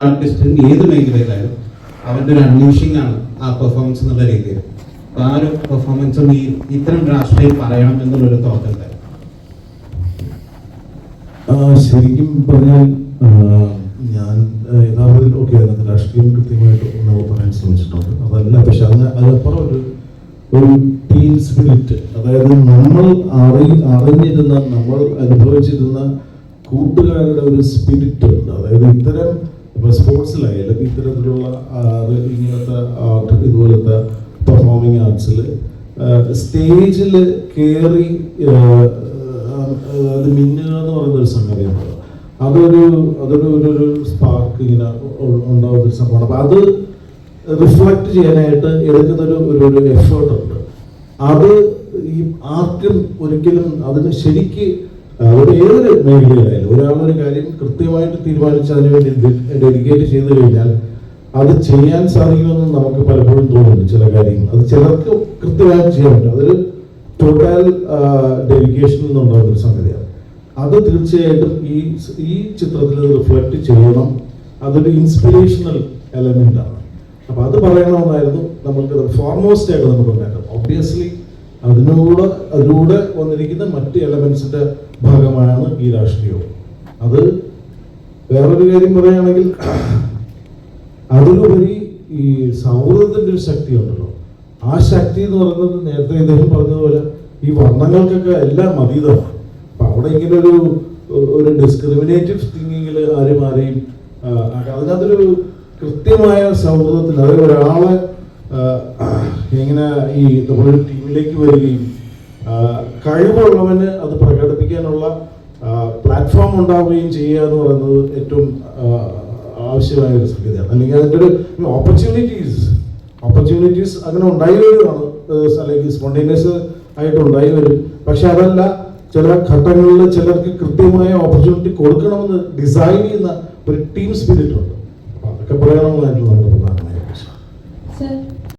ആർട്ടിസ്റ്റിന് ഏത് മേഖലയിലായാലും അവരുടെ ഒരു അൺലീഷിംഗ് ആണ് ആ പെർഫോമൻസ് എന്നുള്ള രീതിയിൽ. അപ്പൊ ആ ഒരു പെർഫോമൻസും ഈ ഇത്തരം രാഷ്ട്രീയം പറയണം എന്നുള്ളൊരു ആ, ശരിക്കും പറഞ്ഞാൽ ഞാൻ യഥാർത്ഥത്തിൽ ഓക്കെ അതിനകത്ത് രാഷ്ട്രീയം കൃത്യമായിട്ട് നമ്മൾ പറയാൻ ശ്രമിച്ചിട്ടുണ്ട്. അതല്ല പക്ഷെ അതിന് അതപ്പുറം ഒരു ഒരു ടീം സ്പിരിറ്റ് അതായത് നമ്മൾ അറി അറിഞ്ഞിരുന്ന നമ്മൾ അനുഭവിച്ചിരുന്ന കൂട്ടുകാരുടെ ഒരു സ്പിരിറ്റ് ഉണ്ട്. അതായത് ഇത്തരം ഇപ്പോൾ സ്പോർട്സിലായാലും ഇത്തരത്തിലുള്ള ഇങ്ങനത്തെ ആർട്ട് ഇതുപോലത്തെ പെർഫോമിങ് ആർട്സിൽ സ്റ്റേജിൽ കയറി അത് മിന്നുക എന്ന് പറയുന്ന ഒരു സംഗതിയാണ് അതൊരു അതൊരു ഒരു ഒരു സ്പാർക്ക് ഇങ്ങനെ ഉണ്ടാകുന്ന ഒരു സംഭവമാണ്. അപ്പം അത് റിഫ്ലക്റ്റ് ചെയ്യാനായിട്ട് എടുക്കുന്നൊരു ഒരു ഒരു എഫേർട്ട് ഉണ്ട്. അത് ഈ ആർക്കും ഒരിക്കലും അതിന് ശരിക്ക് ഒരു ഏതൊരു മേഖലയിലായാലും ഒരാളൊരു കാര്യം കൃത്യമായിട്ട് തീരുമാനിച്ച് അതിനു വേണ്ടി ഡെഡിക്കേറ്റ് ചെയ്തു കഴിഞ്ഞാൽ അത് ചെയ്യാൻ സാധിക്കുമെന്ന് നമുക്ക് പലപ്പോഴും തോന്നുന്നു ചില കാര്യങ്ങൾ. അത് ചിലർക്ക് കൃത്യമായിട്ട് ചെയ്യാൻ പറ്റും അതൊരു ടോട്ടൽ ഡെഡിക്കേഷൻ എന്നുണ്ടാകുന്ന ഒരു സംഗതിയാണ്. അത് തീർച്ചയായിട്ടും ഈ ഈ ചിത്രത്തിൽ റിഫ്ലക്റ്റ് ചെയ്യണം. അതൊരു ഇൻസ്പിറേഷണൽ എലമെന്റ് ആണ്. അപ്പൊ അത് പറയണമെന്നായിരുന്നു നമ്മൾക്ക് ഫോർമോസ്റ്റ് ആയിട്ട് നമുക്ക് ഉണ്ടായിരുന്നു ഒബ്വിയസ്ലി അതിനോട് അതിലൂടെ വന്നിരിക്കുന്ന മറ്റ് എലമെന്റ്സിന്റെ ഭാഗമാണ് ഈ രാഷ്ട്രീയവും. അത് വേറൊരു കാര്യം പറയുകയാണെങ്കിൽ അതിലുപരി ഈ സൗഹൃദത്തിന്റെ ഒരു ശക്തി ഉണ്ടല്ലോ ആ ശക്തി എന്ന് പറയുന്നത് നേരത്തെ ഇദ്ദേഹം പറഞ്ഞതുപോലെ ഈ വർണങ്ങൾക്കൊക്കെ എല്ലാം അതീതമാണ്. അപ്പൊ അവിടെ ഇങ്ങനെ ഒരു ഒരു ഡിസ്ക്രിമിനേറ്റീവ് തിങ്കിങ്ങിൽ ആരും ആരെയും അതിനകത്തൊരു കൃത്യമായ സൗഹൃദത്തിൽ അതായത് ഒരാളെ ഇങ്ങനെ ഈ നമ്മളൊരു ടീമിലേക്ക് വരികയും കഴിവുള്ളവന് അത് പ്രകടിപ്പിക്കാനുള്ള പ്ലാറ്റ്ഫോം ഉണ്ടാവുകയും ചെയ്യുക എന്ന് പറയുന്നത് ഏറ്റവും ആവശ്യമായ ഒരു സംഗതിയാണ്. അല്ലെങ്കിൽ അതിന്റെ ഒരു ഓപ്പർച്യൂണിറ്റീസ് ഓപ്പർച്യൂണിറ്റീസ് അങ്ങനെ ഉണ്ടായി വരുവാണ്. അല്ലെങ്കിൽ സ്പോണ്ടേനിയസ് ആയിട്ട് ഉണ്ടായി വരും. പക്ഷെ അതല്ല ചില ഘട്ടങ്ങളിൽ ചിലർക്ക് കൃത്യമായ ഓപ്പർച്യൂണിറ്റി കൊടുക്കണമെന്ന് ഡിസൈൻ ചെയ്യുന്ന ഒരു ടീം സ്പിരിറ്റ് ഉണ്ട്. അതൊക്കെ പറയണമെന്നായിരുന്നു